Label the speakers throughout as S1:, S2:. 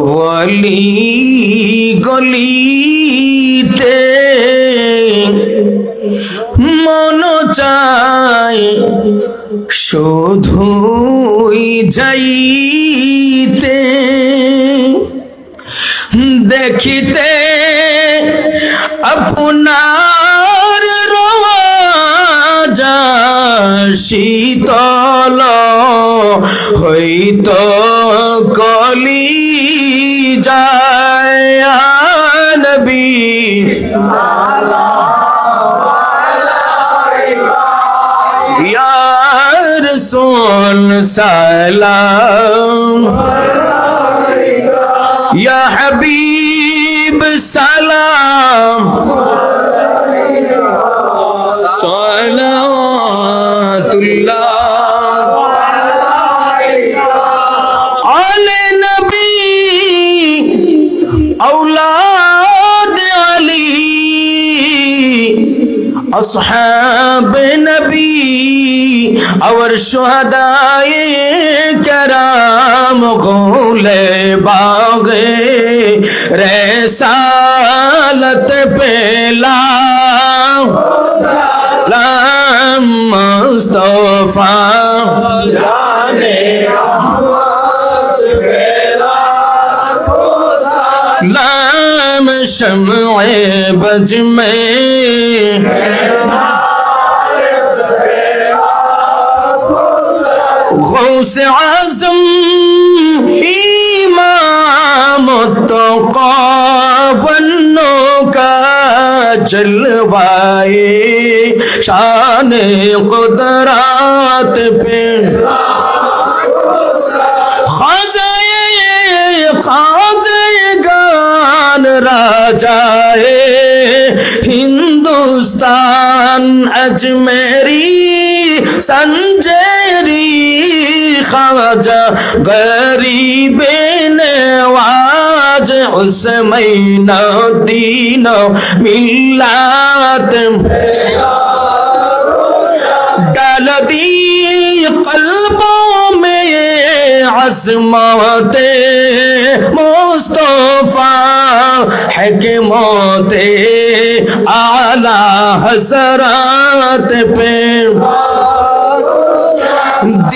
S1: ওয়ালি গলিতে মন চাই শুধুই যাইতে দেখিতে শীতল হইত কলি যায় নবী রাসূল সালাম। ইয়া হাবিব সালাম। شہداء کرام غول باغ رسالت پیلا لام مصطفیٰ جانے احمد پیلا لام شمع بج میں غوث عظم امام التقا کا جلوائے شان قدرات پہ خزائے گان راجائے، ہندوستان اجمیری، سنجے خواجہ غریب نواز عثمین دین ملات ڈال دی قلبوں میں عظمت مصطفیٰ حکمت اعلی حضرات پہ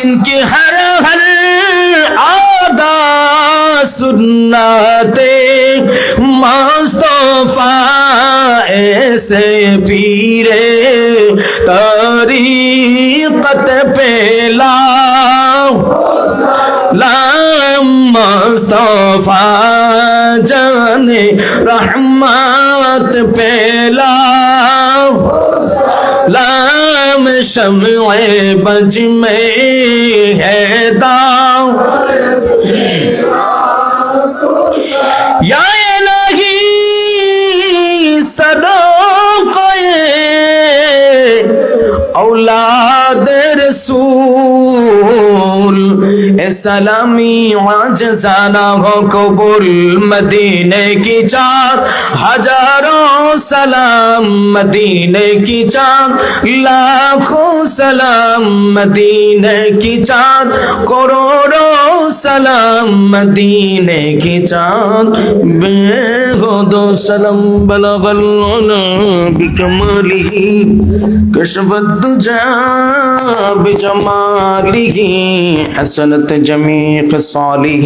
S1: دن کی ہر ہر آدا سناتے، مصطفیٰ ایسے پیرے طریقت پہ لا مصطفیٰ جانے رحمت پہ لا लाम शमे बज में है दाओ या लगी سلامی عاجزانہ ہو قبول مدینے کی چار ہزاروں سلام مدینے کی چار لاکھوں سلام مدینے کی چار کروڑوں سلام مدینے کی چار بے دو سلم بلغ العلا بکمالی کشفت جا بجمالی حسنت جميع خصاله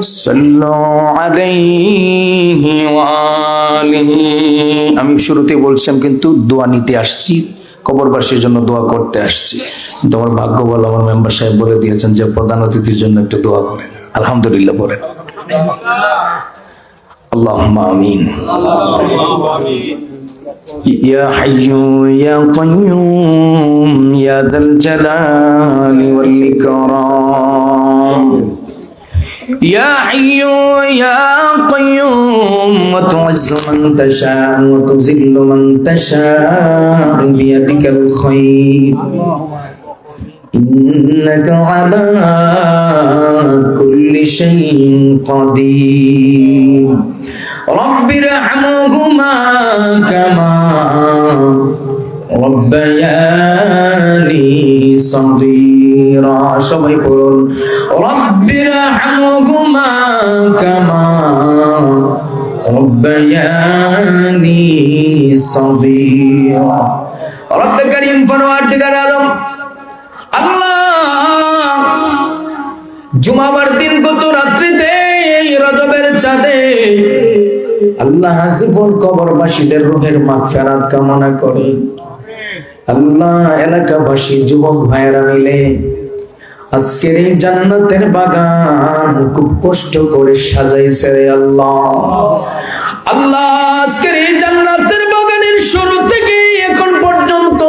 S1: صلوا عليه وآله আমি শুরুতে বলছিলাম কিন্তু দোয়া নিতে আসছি কবরবাসীর জন্য দোয়া করতে আসছি কিন্তু আমার ভাগ্য বলো আমার মেম্বার সাহেব বলে দিয়েছেন যে প্রধান অতিথির জন্য একটু দোয়া করেন আলহামদুলিল্লাহ বলেন আল্লাহ আমিন يا حي يا قيوم يا ذا الجلال والإكرام. يا حي يا قيوم وتعز من تشاء وتذل من تشاء بيدك الخير. إنك على كل شيء قدير. رب ارحمهما كما ربياني صغيرا সবাই পড়ুন رب ارحمهما كما ربياني صغيرا رب كريم ফরওয়ার্দিগার আলম আল্লাহ জুমাবার দিন গত রাত্রিতে এই রজবের চাঁদে আল্লাহ হাসিফুল কবরবাসীদের রুহের মাগফিরাত কামনা করে। আল্লাহ এলাকাবাসী, যুবক ভাইয়েরা মিলে আজকের এই জান্নাতের বাগান খুব কষ্ট করে সাজাইছে রে আল্লাহ। আল্লাহ আজকের এই জান্নাতের বাগানের শুরু থেকে এখন পর্যন্ত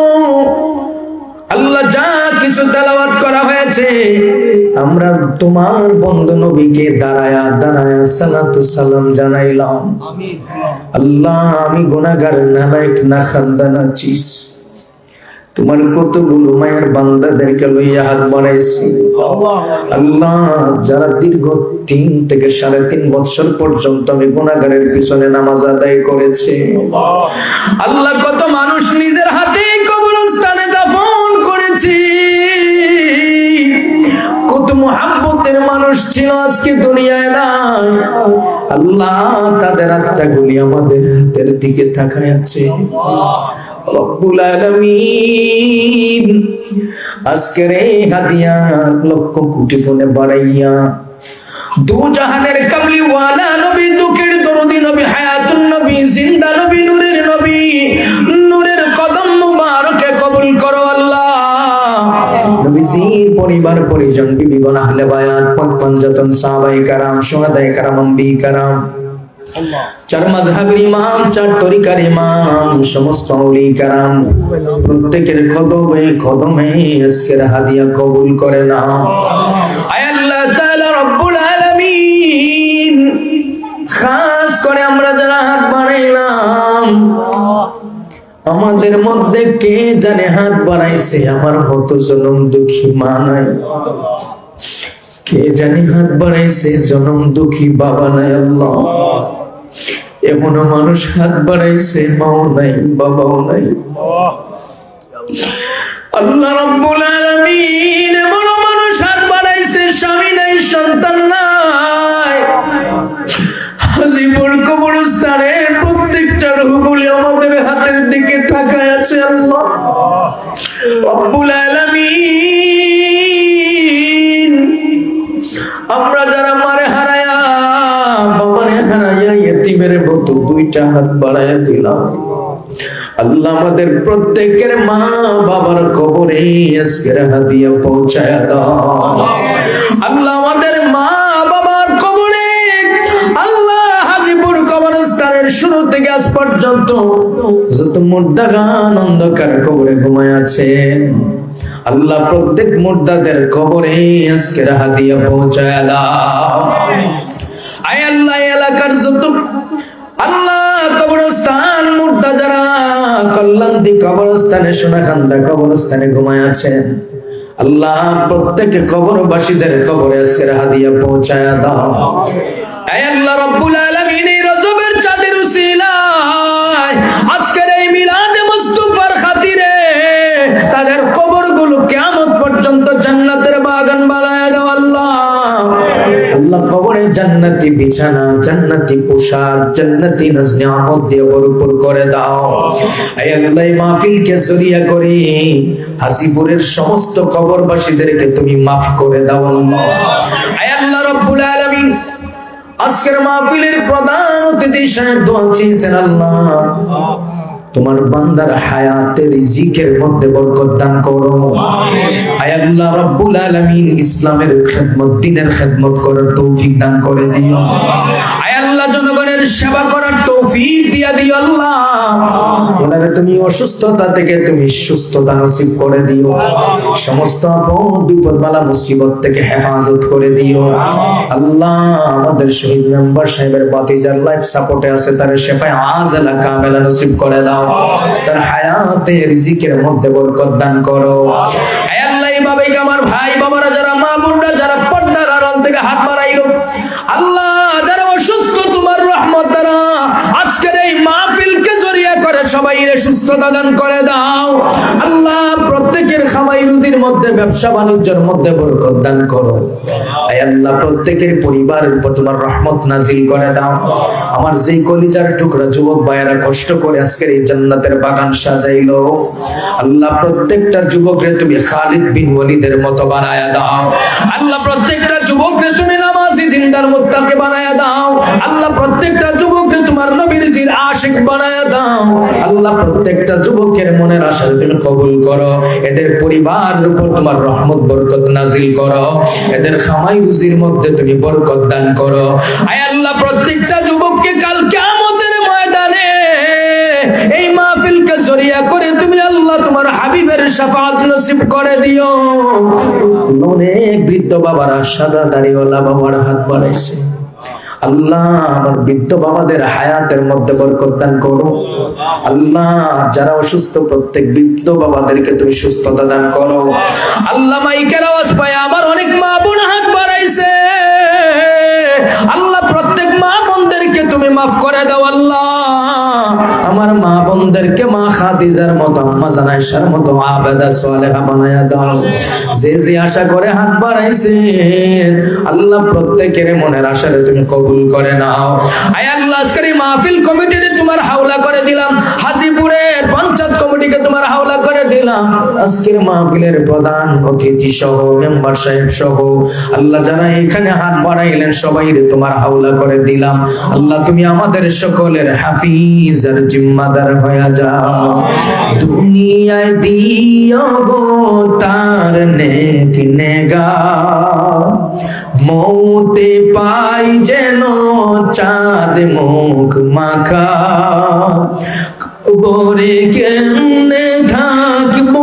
S1: কিছু তেলাওয়াত করা হয়েছে। আমরা তোমার বন্ধু নবীকে দাঁড়ায়া দাঁড়ায়া সালাতু সালাম জানাইলাম। আল্লাহ আমি গুনাহগার নালায়েক না খান্দানা চিস। তোমার কতগুলো মায়ের বান্দাদেরকে লইয়া হাত বাড়াইছি। আল্লাহ যারা দীর্ঘ তিন থেকে সাড়ে তিন বছর পর্যন্ত আমি গুণাগারের পিছনে নামাজ আদায় করেছে। আল্লাহ কত মানুষ মানুষ ছিল, আজকে দুনিয়ায় না আল্লাহ তাদের আত্মাগুলি আমাদের হাতের দিকে তাকায় আছে। আজকের এই লক্ষ কোটি গুণে বাড়াইয়া দু জাহানের কামলি ওয়ালা নবী, দুঃখের দরদি নবী, হায়াতুন নবী, জিন্দা নবী, নূরের নবী, নূরের কদম মুবারকে কবুল করো। নবীজির পরিবার পরিজন বিবিগণ আহলে বায়াত পাক পঞ্জাতন সাহাবাই কারাম সোহাদাই কারাম আম্বি কারাম চার মাযহাবের ইমাম চার তরিকার ইমাম সমস্ত কারাম প্রত্যেকের কদমে কদমে আজকের হাদিয়া কবুল করে না আয় আল্লাহ তাআলা রব্বুল আলামিন। খাস করে আমরা যারা হাত বাড়াইলাম। আমাদের মধ্যে কে জানে হাত বাড়াইছে? আমার মতো জনম দুঃখী মা নাই। কে জানি হাত বাড়াইছে? জনম দুঃখী বাবা নাই আল্লাহ। এমনও মানুষ হাত বাড়াইছে, মাও নাই, বাবাও নাই। আল্লাহ রাব্বুল আলামিন এমনও মানুষ হাত বাড়াইছে, স্বামী নাই, সন্তান নাই। আমরা যারা মারে হারায়া, বাবারে হারায়া ইয়েতিমের মতো দুইটা হাত বাড়ায়া দিলাম। আল্লাহ আমাদের প্রত্যেকের মা বাবার কবরে আজকের হাদিয়া পৌঁছায় দাও। আল্লাহ আমাদের মা থেকে আজ পর্যন্ত যত মুর্দাগান অন্ধকার কবরে ঘুমায় আছেন আল্লাহ প্রত্যেক মুর্দাদের কবরে আজকের হাদিয়া পৌঁছায় আয় আল্লাহ এলাকার যত আল্লাহ কবরস্থান, মুর্দা যারা কল্যাণী কবরস্থানে, সোনাকান্দা কবরস্থানে ঘুমায় আছেন আল্লাহ প্রত্যেক কবরবাসীদের কবরে আজকের হাদিয়া পৌঁছায় দাও আল্লাহ, রব্বুল আলামিন জান্নাতের বাগান বানায় দাও আল্লাহ। আল্লাহ কবরে জান্নাতি বিছানা, জান্নাতি পোশাক, জান্নাতি ভরপুর করে দাও। করে। হাসিপুরের সমস্ত কবরবাসীদেরকে তুমি মাফ করে দাও আল্লাহ। আল্লাহ, রব্বুল আলামিন, আজকের মাহফিলের প্রধান অতিথি সাহেব দোয়া চেয়েছেন আল্লাহ। তোমার বান্দার হায়াতের রিজিকের মধ্যে বরকত দান করো। আল্লাহ রাব্বুল আলামিন ইসলামের খেদমত দ্বীনের খেদমত করার তৌফিক দান করে দিও। আয় আল্লাহ জনগণের সেবা করার তৌফিক দিয়া দিও আল্লাহ। ওনারে তুমি অসুস্থতা থেকে তুমি সুস্থতা নসিব করে দিও। সমস্ত আপদ বিপদ বালা মুসিবত থেকে হেফাজত করে দিও। আল্লাহ আমাদের শহীদ মেম্বার সাহেবের বাতিজার লাইফ সাপোর্টে আছে, তার শেফায় আজলা কামেলা নসিব করে দাও। তার হায়াতে রিজিকের মধ্যে বরকত দান করো। আমার ভাই বাবারা যারা মা বোনরা যারা পর্দার আড়াল থেকে হাত বাড়াইল আল্লাহ যারা অসুস্থ তোমার রহমত দ্বারা আজকের এই মাহফিলকে জড়িয়ে সবাই সুস্থতা দান করে দাও। আল্লাহ প্রত্যেকের মধ্যে, ব্যবসা বাণিজ্যের মধ্যে বরকত দান করো। আল্লাহ, প্রত্যেকের উপর তোমার রহমত নাজিল করে দাও। আমার যেই কলিজার টুকরা যুবক ভাইয়েরা কষ্ট করে আজকের এই জান্নাতের বাগান সাজাইলো, আল্লাহ প্রত্যেকটা যুবকরে তুমি খালিদ বিন ওয়ালিদের মতো বানায়া দাও। আল্লাহ প্রত্যেকটা যুবকরে তুমি দিনদার মুত্তাকে বানায়া দাও। আল্লাহ প্রত্যেকটা যুবককে তোমার নবীর জির আশিক বানায়া দাও। আল্লাহ প্রত্যেকটা যুবকের মনের আশা তুমি কবুল করো। এদের পরিবার উপর তোমার রহমত, বরকত নাজিল করো। এদের খামাই রুজির মধ্যে তুমি বরকত দান করো। আয় আল্লাহ, প্রত্যেকটা যুবককে জরিয়া করে তুমি আল্লাহ তোমার হাবিবের শাফাত নসিব করে দিও। অনেক বৃদ্ধ বাবারা সাদা দাড়িওয়ালা বাবার হাত বাড়াইছে। আল্লাহ আমার বৃদ্ধ বাবাদের হায়াতের মধ্যে করো। আল্লাহ যারা অসুস্থ, প্রত্যেক বৃদ্ধ বাবাদেরকে তুমি সুস্থতা দান করো। আল্লাহ আওয়াজ পায়, আমার অনেক মা বোন হাত বাড়াইছে। আল্লাহ প্রত্যেক মা বোনদেরকে তুমি মাফ করে দাও, আল্লাহ। আমার মা বোনদেরকে মা খাদিজার মতো, আম্মা জানাইশার মতো আবেদা সালেহা বানায়া দাও। যে যে আশা করে হাত বাড়াইছেন আল্লাহ প্রত্যেকের মনের আশারে তুমি কবুল করে নাও। আয় আল্লাহ, আজকের মাহফিল কমিটিতে তোমার হাওলা করে দিলাম। কমিটিকে তোমার হাওলা করে দিলাম। আজকের মাহফিলের প্রধান অতিথি সহ, মেম্বার সাহেব সহ, আল্লাহ যারা এখানে হাত বাড়াইলেন, সবাই তোমার হাওলা করে দিলাম। আল্লাহ তুমি আমাদের সকলের হাফিজ আর জিম্মাদার হয়ে যাও। দুনিয়ায় দিও গো তার নেক নেগা মৌতে পাই যেন চাঁদ মুখ মাখা। কবরে কেমনে থাকব?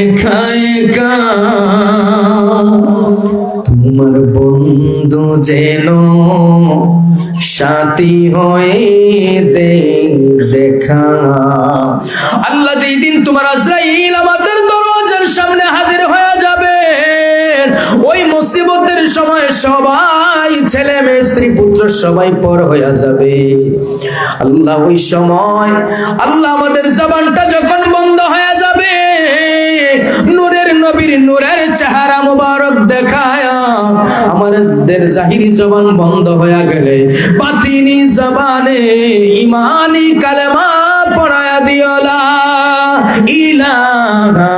S1: একা তোমার বন্ধু যেন সাথী হয়ে দে দেখা। আল্লাহ যেই দিন তোমার আজরাইল আমাদের দরজার সামনে হাজির হয়ে যাবে ওই মুসিবতের সময় সবাই ছেলে মেয়ে, স্ত্রী, পুত্র সবাই পর হয়ে যাবে। আল্লাহ ওই সময়, আল্লাহ আমাদের জবানটা যখন বন্ধ হয়ে যাবে, নূরের নবীর নূরের চেহারা মুবারক দেখায় আমাদের জাহিরি জবান বন্ধ হয়ে গেলে, বাতিনি জবানে ইমানি কালেমা পড়ায়া দিওলা ইলাহা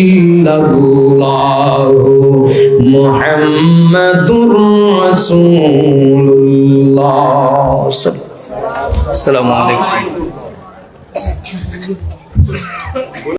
S1: ইল্লাল্লাহ মুহাম্মাদুর রাসূলুল্লাহ। আসসালামু আলাইকুম।